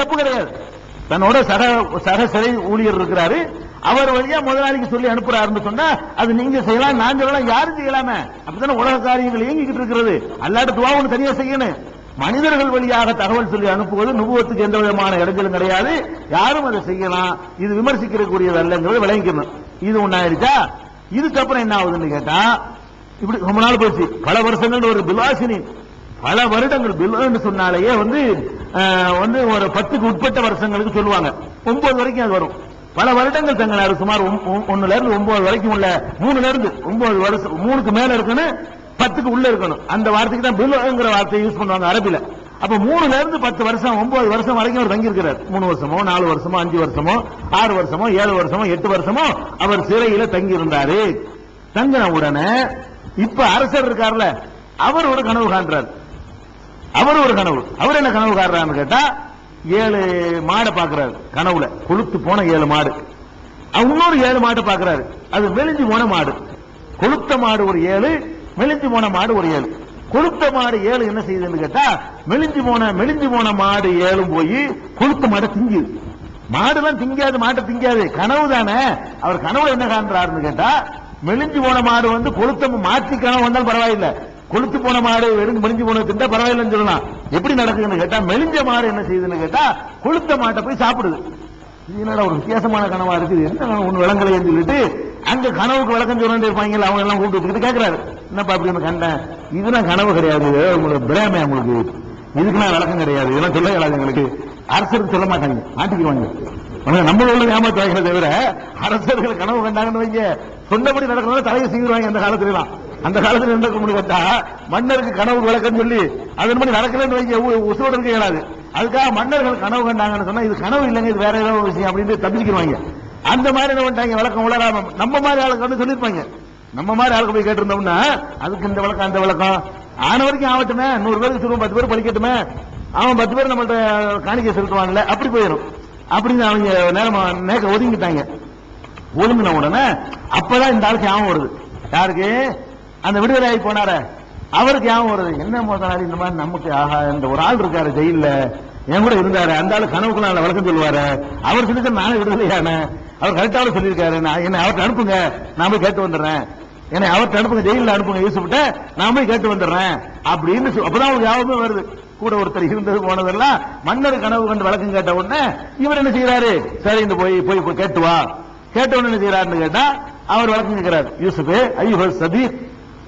தப்பு கிடையாது. தன்னோட சக சக சிறை ஊழியர் இருக்கிறாரு. அவர் வழியா முதலாளிக்கு சொல்லி அனுப்புறாருன்னு சொன்னா அது நீங்க செய்யலாம் நான் சொல்லலாம் யாரும் செய்யலாமே. அப்படித்தானே உலக காரியங்கள் இயங்கிக்கிட்டு இருக்கிறது. அல்லாட்ட துவாவுன்னு தனியா செய்யணும். மனிதர்கள் வழியாக தகவல் சொல்லி அனுப்புவது நுபுவத்துக்கு எந்த விதமான இடங்களும் கிடையாது. யாரும் அதை செய்யலாம். இது விமர்சிக்கிறக்கூடியது அல்லங்கிறது விளங்கிக்கணும். இது ஒன்னாயிருச்சா இதுக்கப்புறம் என்ன ஆகுதுன்னு கேட்டா இப்படி ரொம்ப நாள் போச்சு. பல வருஷங்கள் ஒரு பிலாசினி பல வருடங்கள் பில்லுன்னு சொன்னாலேயே வந்து வந்து ஒரு பத்துக்கு உட்பட்ட வருஷங்களுக்கு சொல்லுவாங்க. ஒன்பது வரைக்கும் அது வரும். பல வருடங்கள் தங்கினார் சுமார் ஒன்னுல இருந்து ஒன்பது வரைக்கும் உள்ள மூணுல இருந்து ஒன்பது வருஷம் மூணுக்கு மேல இருக்கணும் பத்துக்கு உள்ள இருக்கணும். அந்த வார்த்தைக்கு தான் பில்லுங்கிற வார்த்தையை யூஸ் பண்ணுவாங்க அரபில. அப்ப மூணுல இருந்து பத்து வருஷம் ஒன்பது வருஷம் வரைக்கும் அவர் தங்கியிருக்கிறார். மூணு வருஷமோ நாலு வருஷமோ அஞ்சு வருஷமோ ஆறு வருஷமோ ஏழு வருஷமோ எட்டு வருஷமோ அவர் சிறையில தங்கி இருந்தாரு தங்கின உடனே இப்ப அரசர் இருக்கார்ல அவர் ஒரு கனவு காண்றார். அவர் ஒரு கனவு. அவர் என்ன கனவு காடுறாருன்னு கேட்டா ஏழு மாடை பாக்குறாரு கனவுல. கொளுத்து போன ஏழு மாடு. இன்னொரு ஏழு மாடு பாக்குறாரு அது மெலிஞ்சு போன மாடு. கொளுத்த மாடு ஒரு ஏழு மெலிஞ்சு போன மாடு ஒரு ஏழு. கொளுத்த மாடு ஏழு என்ன செய்யுதுன்னு கேட்டா மெலிஞ்சு போன மெலிஞ்சு போன மாடு ஏழும் போய் கொளுத்த மாடை திங்குது. மாடுலாம் திங்காது மாட்டை திங்காது. கனவு தானே. அவர் கனவு என்ன காண்றாருன்னு கேட்டா மெலிஞ்சு போன மாடு வந்து கொளுத்த மாற்றி கனவு வந்தாலும் பரவாயில்லை. கொளுத்து போன மாடு வெறும் மெலிஞ்சு போன திண்டா பரவாயில்லைன்னு சொல்லலாம். எப்படி நடக்குதுன்னு கேட்டா மெலிஞ்ச மாடு என்ன செய்யுதுன்னு கேட்டா கொளுத்த மாட்டை போய் சாப்பிடுது. இதனால என்னடா ஒரு வித்தியாசமான கனவா இருக்குது? என்ன ஒண்ணு விளங்கலைன்னு சொல்லிட்டு அங்க கனவுக்கு விளக்கம் சொல்லிட்டு இருப்பாங்க அவங்க எல்லாம் கூப்பிட்டு வச்சுக்கிட்டு கேட்கிறாரு என்னப்பா அப்படி ஒன்று கண்டேன் இதெல்லாம் கனவு கிடையாது. உங்களுக்கு பிரேமே உங்களுக்கு இதுக்கு நான் விளக்கம் கிடையாது. இதெல்லாம் சொல்ல இயலாது எங்களுக்கு. அரசருக்கு சொல்ல மாட்டாங்க. மாட்டிக்குவாங்க ஆனா நம்ம உள்ள ஏமாத்துவாங்க தவிர அரசர்கள் கனவு கண்டாங்கன்னு வைங்க. சொன்னபடி நடக்கிறத தலையை செய்வாங்க அந்த காலத்துல எல்லாம் அந்த காலத்தில் என்ன முடியும் பார்த்தா மன்னருக்கு கனவு விளக்கம் சொல்லி அதன் அதன்படி நடக்கலன்னு வைங்க உ- உசுரோட இருக்க இயலாது. அதுக்காக மன்னர்கள் கனவு கண்டாங்கன்னு சொன்னா இது கனவு இல்லைங்க இது வேற ஏதாவது ஒரு விஷயம் அப்படின்னு தப்பிச்சுக்கிடுவாங்க அந்த மாதிரி என்ன பண்ணிட்டாங்க விளக்கம் உளராம நம்ம மாதிரி ஆளுக்கு வந்து சொல்லிருப்பாங்க நம்ம மாதிரி ஆளுக்கு போய் கேட்டிருந்தோம்னா அதுக்கு இந்த விளக்கம் அந்த விளக்கம். ஆன வரைக்கும் ஆகட்டுமே நூறு பேருக்கு சொல்லுவோம் பத்து பேர் படிக்கட்டுமே. அவன் பத்து பேர் நம்மள்ட்ட காணிக்கை செலுத்துவான்ல அப்படி போயிடும். அப்படின்னு அவங்க நேரம் நேக்க ஒதுங்கிட்டாங்க. ஒதுங்கின உடனே அப்பதான் இந்த ஆளுக்கு ஞாபகம் வருது. யாருக்கு? அந்த விடுதலை ஆகி போனார. அவருக்கு ஞாபகம் வருது என்ன முதலாளி இந்த மாதிரி நமக்கு ஆஹா இந்த ஒரு ஆள் இருக்காரு ஜெயில என் கூட இருந்தாரு. அந்த ஆளு கனவுக்குள்ள நான் வழக்கம் சொல்லுவாரு. அவர் சொல்லிட்டு நானே விடுதலையான. அவர் கரெக்டாக சொல்லியிருக்காரு. நான் என்ன அவர்கிட்ட அனுப்புங்க. நான் போய் கேட்டு வந்துடுறேன். என்னை அவர்கிட்ட அனுப்புங்க ஜெயிலில் அனுப்புங்க யூசுப்ட்ட நான் போய் கேட்டு வந்துடுறேன். அப்படின்னு அப்பதான் அவருக்கு ஞாபகமே வருது. கூட ஒருத்தர் இருந்தது போனதெல்லாம் மன்னர் கனவு கண்டு வழக்கம் கேட்ட உடனே இவர் என்ன செய்யறாரு சரி இந்த போய் போய் கேட்டு வா. கேட்ட உடனே என்ன செய்யறாருன்னு கேட்டா அவர் வழக்கம் கேட்கிறார். யூசுப் ஐயோ சதீக்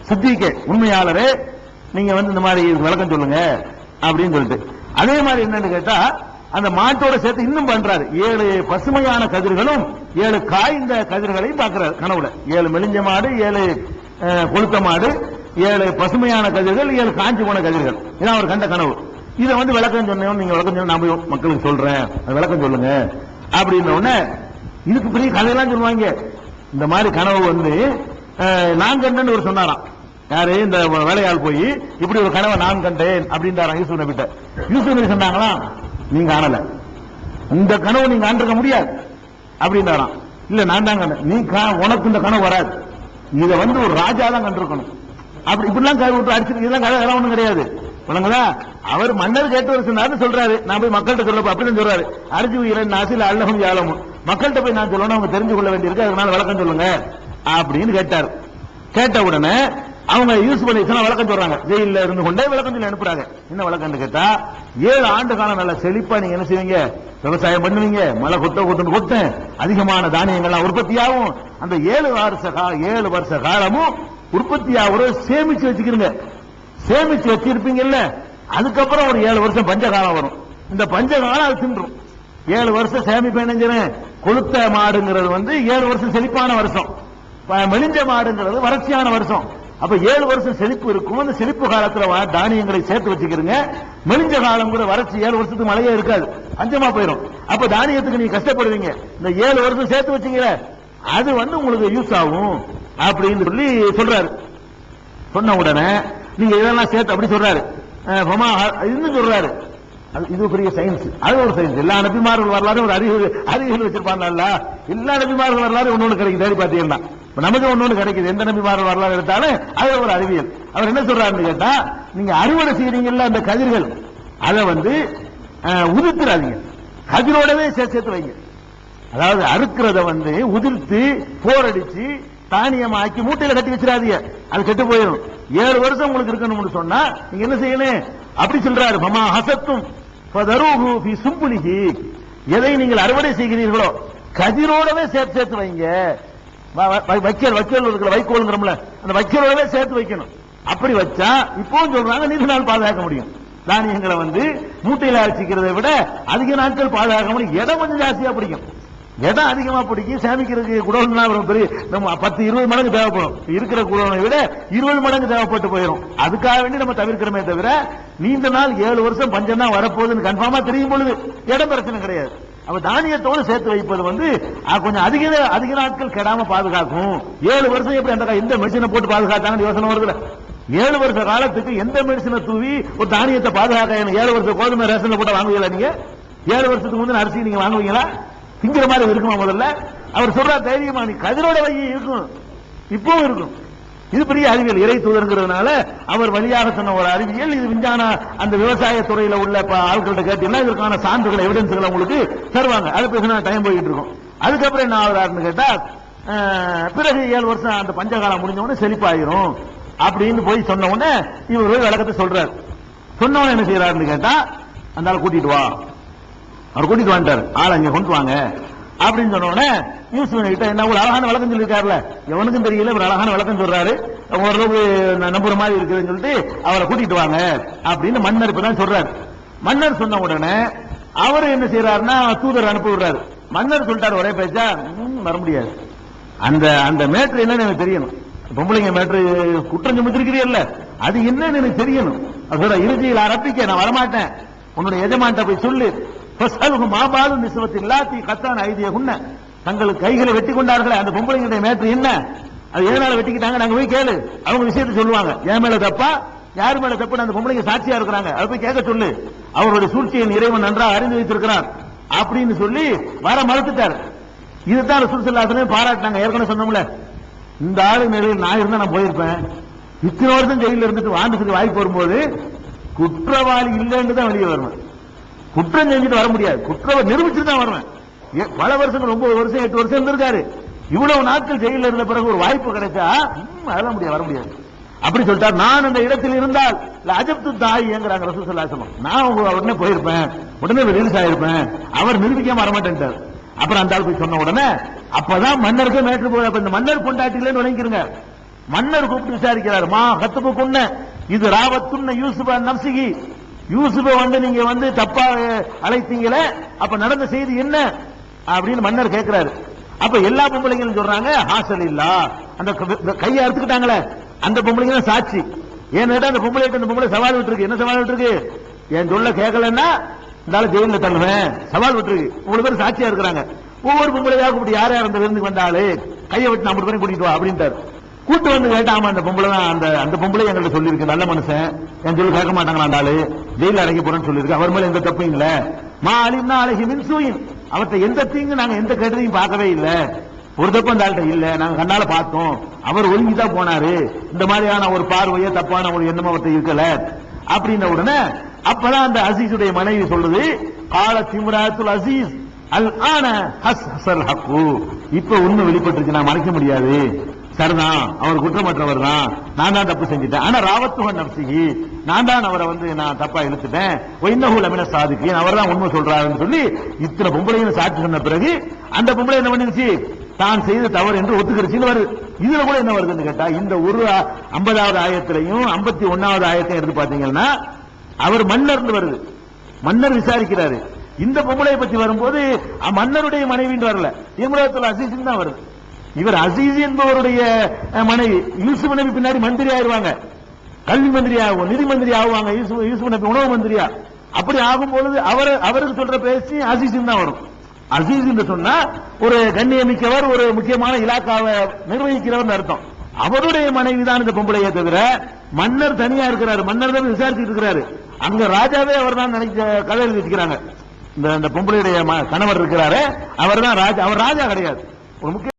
சித்திகே உண்மையாளரே நீங்க வந்து இந்த மாதிரி விளக்கம் சொல்லுங்க அப்படின்னு சொல்லிட்டு. அதே மாதிரி என்னன்னு கேட்டா அந்த மாட்டோட சேர்த்து இன்னும் பண்றாரு. ஏழு பசுமையான கதிர்களும் ஏழு காய்ந்த கதிர்களையும் பார்க்கிறாரு கனவுல. ஏழு மெலிஞ்ச மாடு ஏழு கொளுத்த மாடு ஏழு பசுமையான கதிர்கள் ஏழு காஞ்சி போன கதிர்கள். இதான் அவர் கண்ட கனவு. இதை வந்து விளக்கம் சொன்னோம் நீங்க விளக்கம் சொன்ன நான் மக்களுக்கு சொல்றேன். விளக்கம் சொல்லுங்க. அப்படின்ன உடனே இதுக்கு பெரிய கதையெல்லாம் சொல்லுவாங்க. இந்த மாதிரி கனவு வந்து நான் கண்டன்னு ஒரு சொன்னாராம். யாரு? இந்த வேலையாள் போய் இப்படி ஒரு கனவை நான் கண்டேன் அப்படின்றாராம் யூசுப் நபிட்ட யூசுப் நபி சொன்னாங்களா? நீங்க ஆனல இந்த கனவு நீங்க ஆண்டிருக்க முடியாது. அப்படின்றாராம். இல்ல நான் தான் கண்டேன் நீ கா- உனக்கு இந்த கனவு வராது. இத வந்து ஒரு ராஜா தான் கண்டிருக்கணும். அப்படி இப்படிலாம் கை விட்டு அடிச்சு இதெல்லாம் கதை வேற ஒண்ணும் கிடையாது. விளங்குதா? அவர் மன்னர் கேட்டு வர சொல்றாரு. நான் போய் மக்கள்கிட்ட சொல்லப்போ அப்படின்னு சொல்றாரு. அரிஜி உயிரன் நாசில் அல்லகம் யாழமும். மக்கள்கிட்ட போய் நான் சொல்லணும் அவங்க தெரிஞ்சு கொள்ள வேண்டியிருக்கு அதனால விளக்கம் சொல்லுங்க. அப்படின்னு கேட்டார். கேட்ட உடனே அவங்க யூஸ் பண்ணி சொன்னா விளக்கம் சொல்றாங்க. ஜெயில இருந்து கொண்டே விளக்கம் சொல்லி அனுப்புறாங்க. என்ன விளக்கம்னு கேட்டா ஏழு ஆண்டு காலம் நல்ல செழிப்பா நீங்க என்ன செய்வீங்க? விவசாயம் பண்ணுவீங்க. மழை கொத்த கொத்துன்னு கொத்து அதிகமான தானியங்கள்லாம் உற்பத்தியாகும். அந்த ஏழு வருஷ கா- ஏழு வருஷ காலமும் உற்பத்தியாகிற சேமிச்சு வச்சுக்கிறீங்க சேமிச்சு வச்சிருப்பீங்கல்ல? அதுக்கப்புறம் ஒரு ஏழு வருஷம் பஞ்சகாலம் வரும். இந்த பஞ்சகாலம் அது தின்றும். ஏழு வருஷம் சேமிப்பு என்னஞ்சிரும் கொளுத்த மாடுங்கிறது வந்து ஏழு வருஷம் செழிப்பான வருஷம். மெலிஞ்ச மாடுங்கிறது வறட்சியான வருஷம். அப்ப ஏழு வருஷம் செழிப்பு இருக்கும். அந்த செழிப்பு காலத்துல வா- தானியங்களை சேர்த்து வச்சுக்கிறீங்க மெலிஞ்ச காலம்ங்கிற வறட்சி ஏழு வருஷத்துக்கு மழையே இருக்காது. அஞ்சமா போயிடும் அப்ப தானியத்துக்கு நீங்க கஷ்டப்படுவீங்க. இந்த ஏழு வருஷம் சேர்த்து வச்சீங்களே அது வந்து உங்களுக்கு யூஸ் ஆகும். அப்படின்னு சொல்லி சொல்றாரு. சொன்ன உடனே நீங்க இதெல்லாம் சேர்த்து அப்படி சொல்றாரு. இன்னும் சொல்றாரு. அது இது பெரிய சயின்ஸ் அது ஒரு சயின்ஸ் எல்லா நபிமார்கள் வரலாறு ஒரு அறிவு அறிவியல் வச்சிருப்பாங்க எல்லா நபிமார்கள் வரலாறு ஒண்ணு ஒண்ணு கிடைக்குது. தேடி பார்த்தீங்கன்னா. நமக்கு ஒண்ணு கிடைக்குது. எந்த நபிமார வரலாறு எடுத்தாலும் அது ஒரு அறிவியல். அவர் என்ன சொல்றாருன்னு கேட்டா நீங்க அறுவடை செய்யறீங்கல்ல அந்த கதிர்கள் அதை வந்து உதிர்த்துறாதீங்க கதிரோடவே சேர்த்து சேர்த்து வைங்க. அதாவது அறுக்கிறத வந்து உதிர்த்து போரடிச்சு தானியமாக்கி மூட்டையில கட்டி வச்சிடாதீங்க. அது கெட்டு போயிடும் ஏழு வருஷம் உங்களுக்கு இருக்கணும்னு சொன்னா நீங்க என்ன செய்யணும்? அப்படி சொல்றாரு. மமா ஹசத்தும் சும்புலிகி எதை நீங்கள் அறுவடை செய்கிறீர்களோ கதிரோடவே சேர்த்து சேர்த்து வைங்க. வைக்கோல் வைக்கோல் இருக்கிற வைக்கோலுங்கிறோம்ல அந்த வைக்கோலோடவே சேர்த்து வைக்கணும். அப்படி வச்சா இப்பவும் சொல்றாங்க நீண்ட நாள் பாதுகாக்க முடியும். தானியங்களை வந்து மூட்டையில அரைச்சிக்கிறதை விட அதிக நாட்கள் பாதுகாக்க முடியும். இடம் கொஞ்சம் ஜாஸ்தியா பிடிக்கும்? இடம் அதிகமா பிடிக்கும்? சேமிக்கிறதுக்கு குடோன்னா வரும் பெரிய நம்ம பத்து இருபது மடங்கு தேவைப்படும். இருக்கிற குடோனை விட இருபது மடங்கு தேவைப்பட்டு போயிடும் அதுக்காக வேண்டி நம்ம தவிர்க்கிறோமே தவிர நீண்ட நாள் ஏழு வருஷம் பஞ்சம் தான் வரப்போகுதுன்னு கன்ஃபார்மா தெரியும் பொழுது இடம் பிரச்சனை கிடையாது. அப்ப தானியத்தோடு சேர்த்து வைப்பது வந்து கொஞ்சம் அதிக அதிக நாட்கள் கெடாம பாதுகாக்கும். ஏழு வருஷம் எப்படி அந்த எந்த மெடிசனை போட்டு பாதுகாத்தாங்கன்னு யோசனை வருதுல ஏழு வருஷ காலத்துக்கு எந்த மெடிசனை தூவி ஒரு தானியத்தை பாதுகாக்க ஏழு வருஷம் கோதுமை ரேஷன்ல போட்டு வாங்குவீங்களா நீங்க? ஏழு வருஷத்துக்கு முந்தின அரிசி நீங்க வாங்குவீங்களா? திங்கிற மாதிரி இருக்குமா முதல்ல? அவர் சொல்ற தைரியமா நீ கதிரோட வை இருக்கும். இப்பவும் இருக்கும். இது பெரிய அறிவியல். இறை தூதருங்கிறதுனால அவர் வழியாக சொன்ன ஒரு அறிவியல். இது விஞ்ஞான அந்த விவசாய துறையில உள்ள ஆட்கள்கிட்ட கேட்டீங்கன்னா இதற்கான சான்றுகள் எவிடன்ஸ்களை உங்களுக்கு தருவாங்க. அது பேசினா டைம் போயிட்டு இருக்கும். அதுக்கப்புறம் என்ன ஆகுறாருன்னு கேட்டா பிறகு ஏழு வருஷம் அந்த பஞ்சகாலம் முடிஞ்ச உடனே செழிப்பாயிரும் அப்படின்னு போய் சொன்ன உடனே இவர் போய் விளக்கத்தை சொல்றாரு. சொன்ன என்ன செய்யறாருன்னு கேட்டா அந்த ஆளை கூட்டிட்டு வா. அவர் கூட்டிட்டு வந்துட்டாரு. ஆள் அங்க கொண்டு வாங்க. அப்படின்னு சொன்ன உடனே கிட்ட என்ன ஒரு அழகான விளக்கம் சொல்லியிருக்காருல. எவனுக்கும் தெரியல ஒரு அழகான விளக்கம் சொல்றாரு. ஓரளவு நம்புற மாதிரி இருக்குதுன்னு சொல்லிட்டு அவரை கூட்டிட்டு வாங்க அப்படின்னு மன்னர் இப்பதான் சொல்றாரு. மன்னர் சொன்ன உடனே அவர் என்ன செய்யறாருன்னா தூதர் அனுப்பி விடுறாரு. மன்னர் சொல்லிட்டாரு ஒரே பேச்சா வர முடியாது. அந்த அந்த மேட்ரு என்னன்னு எனக்கு தெரியணும். பொம்பளைங்க மேட்ரு குற்றம் சுமத்திருக்கிறீல்ல அது என்னன்னு எனக்கு தெரியணும். அதோட இறுதியில் அரப்பிக்க நான் வரமாட்டேன். உன்னுடைய எஜமான்ட்ட போய் சொல்லு. ஃபஸ்அல்ஹு மா இல்லாத்தி கத்தான ஐதிய குன்ன தங்களுக்கு கைகளை வெட்டி கொண்டார்களே அந்த பொம்பளைங்களுடைய மேட்ரு என்ன? அது எதனால வெட்டிக்கிட்டாங்க? நாங்க போய் கேளு. அவங்க விஷயத்தை சொல்லுவாங்க. என் மேல தப்பா? யார் மேல தப்பு அந்த பொம்பளைங்க சாட்சியா இருக்கிறாங்க. அதை போய் கேட்க சொல்லு. அவருடைய சூழ்ச்சியின் இறைவன் நன்றாக அறிந்து வைத்திருக்கிறார். அப்படின்னு சொல்லி வர மறுத்துட்டார். இதுதான் ரசூல் பாராட்டினாங்க. ஏற்கனவே சொன்னோம்ல. இந்த ஆளு நிலையில் நான் இருந்தா நான் போயிருப்பேன். இத்தனை வருஷம் ஜெயில இருந்துட்டு வாழ்ந்துட்டு வாய்ப்பு வரும்போது குற்றவாளி இல்லைன்னு தான் வெளியே வருவேன் குற்றம் செஞ்சுட்டு வர முடியாது. குற்றம் நிரூபிச்சுட்டு தான் வருவேன் பல வருஷங்கள் ஒன்பது வருஷம் எட்டு வருஷம் இருந்திருக்காரு. இவ்வளவு நாட்கள் ஜெயில இருந்த பிறகு ஒரு வாய்ப்பு கிடைச்சா அதெல்லாம் முடியாது வர முடியாது. அப்படி சொல்லிட்டார் நான் அந்த இடத்தில் இருந்தால் அஜப்து தாய் என்கிறாங்க ரசூல் நான் உங்க உடனே போயிருப்பேன். உடனே ரிலீஸ் ஆயிருப்பேன். அவர் நிரூபிக்காம வரமாட்டேன்ட்டார் அப்புறம் அந்த ஆள் போய் சொன்ன உடனே அப்பதான் மன்னருக்கு மேற்று போய் இந்த மன்னர் பொண்டாட்டிலேன்னு விளங்கிருங்க மன்னர் கூப்பிட்டு விசாரிக்கிறார். மா கத்துப்பு குன்ன இது ராவத்துன்ன யூசுப நம்சிகி யூசுப வந்து நீங்க வந்து தப்பா அழைத்தீங்கள அழைத்தீங்களே அப்ப நடந்த செய்தி என்ன? அப்படின்னு மன்னர் கேட்கிறாரு அப்ப எல்லா பொம்பளைங்களும் சொல்றாங்க ஹாசல் இல்ல. அந்த கையை அறுத்துக்கிட்டாங்களே. அந்த பொம்பளைங்க தான் சாட்சி ஏன்னு அந்த பொம்பளை அந்த பொம்பளை சவால் விட்டுருக்கு. என்ன சவால் விட்டுருக்கு? என் சொல்ல கேட்கலன்னா இருந்தாலும் ஜெயில தள்ளுவேன். சவால் விட்டுருக்கு. மூணு பேர் சாட்சியா இருக்கிறாங்க. ஒவ்வொரு பொம்பளையாக கூப்பிட்டு யார் யார் அந்த விருந்துக்கு வந்தாலே கையை விட்டு நம்ம பேரும் கூட்டிட்டு வா அப்படின்ட்டாரு. கூட்டு வந்து கேட்டா ஆமா அந்த பொம்பளை தான் அந்த அந்த பொம்பளை எங்கள்ட்ட சொல்லியிருக்கு. நல்ல மனுஷன். என் சொல்லி கேட்க மாட்டாங்களா அந்த ஆளு? ஜெயில அடைக்க போறேன்னு சொல்லியிருக்கு. அவர் மேல எந்த தப்பும் இல்ல. மா அலிம்னா அழகி மின் சூயின். அவர்ட்ட எந்த தீங்கு நாங்க எந்த கேட்டதையும் பார்க்கவே இல்லை. ஒரு தப்பு அந்த ஆள்கிட்ட இல்ல. நாங்க கண்ணால பார்த்தோம். அவர் ஒழுங்கி தான் போனாரு. இந்த மாதிரியான ஒரு பார்வையோ தப்பான ஒரு எண்ணமோ அவர்கிட்ட இருக்கல. அப்படின்ன உடனே அப்பதான் அந்த அசீஸுடைய மனைவி சொல்லுது கால திமுராத்துல் அசீஸ். அல் ஆன ஹஸ் ஹசல் ஹக்கு. இப்ப ஒண்ணு வெளிப்பட்டிருக்கு. நான் மறைக்க முடியாது. சரிதான் அவர் குற்றமற்றவர் தான் நான் தான் தப்பு செஞ்சுட்டேன். ஆனா ராவத்துவன் நப்சிகி நான் தான் அவரை வந்து நான் தப்பா இழுத்துட்டேன். ஒய்னஹூல் அமின சாதிக்கு அவர் தான் உண்மை சொல்றாருன்னு சொல்லி இத்தனை பொம்பளையும் சாட்சி சொன்ன பிறகு அந்த பொம்பளை என்ன பண்ணிருச்சு? தான் செய்த தவறு என்று ஒத்துக்கிறச்சின்னு வருது. இதுல கூட என்ன வருதுன்னு கேட்டா இந்த ஒரு ஐம்பதாவது ஆயத்திலையும் ஐம்பத்தி ஒன்னாவது ஆயத்தையும் எடுத்து பாத்தீங்கன்னா அவர் மன்னர்ந்து வருது. மன்னர் விசாரிக்கிறாரு. இந்த பொம்பளை பத்தி வரும்போது அ, மன்னருடைய மனைவின்னு வரல. இம்ராத்துல அசிசின் தான் வருது. இவர் அசீஸ் என்பவருடைய மனைவி. யூசுப் நபி பின்னாடி மந்திரி ஆயிருவாங்க கல்வி மந்திரி ஆகும் நிதி மந்திரி ஆகுவாங்க யூசுப் நபி உணவு மந்திரியா? அப்படி ஆகும் பொழுது அவர் அவருக்கு சொல்ற பேச்சு அசீஸ் தான் வரும். அசீஸ் என்று சொன்னா ஒரு கண்ணியமிக்கவர் ஒரு முக்கியமான இலாக்காவை நிர்வகிக்கிறவர் அர்த்தம். அவருடைய மனைவி தான் இந்த பொம்பளையே தவிர மன்னர் தனியா இருக்கிறாரு. மன்னர் தான் விசாரிச்சுட்டு இருக்கிறாரு. அங்க ராஜாவே அவர் தான் நினைக்க கதை எழுதி வச்சுக்கிறாங்க. இந்த பொம்பளையுடைய கணவர் இருக்கிறாரு. அவர் தான் ராஜா அவர் ராஜா கிடையாது. ஒரு முக்கிய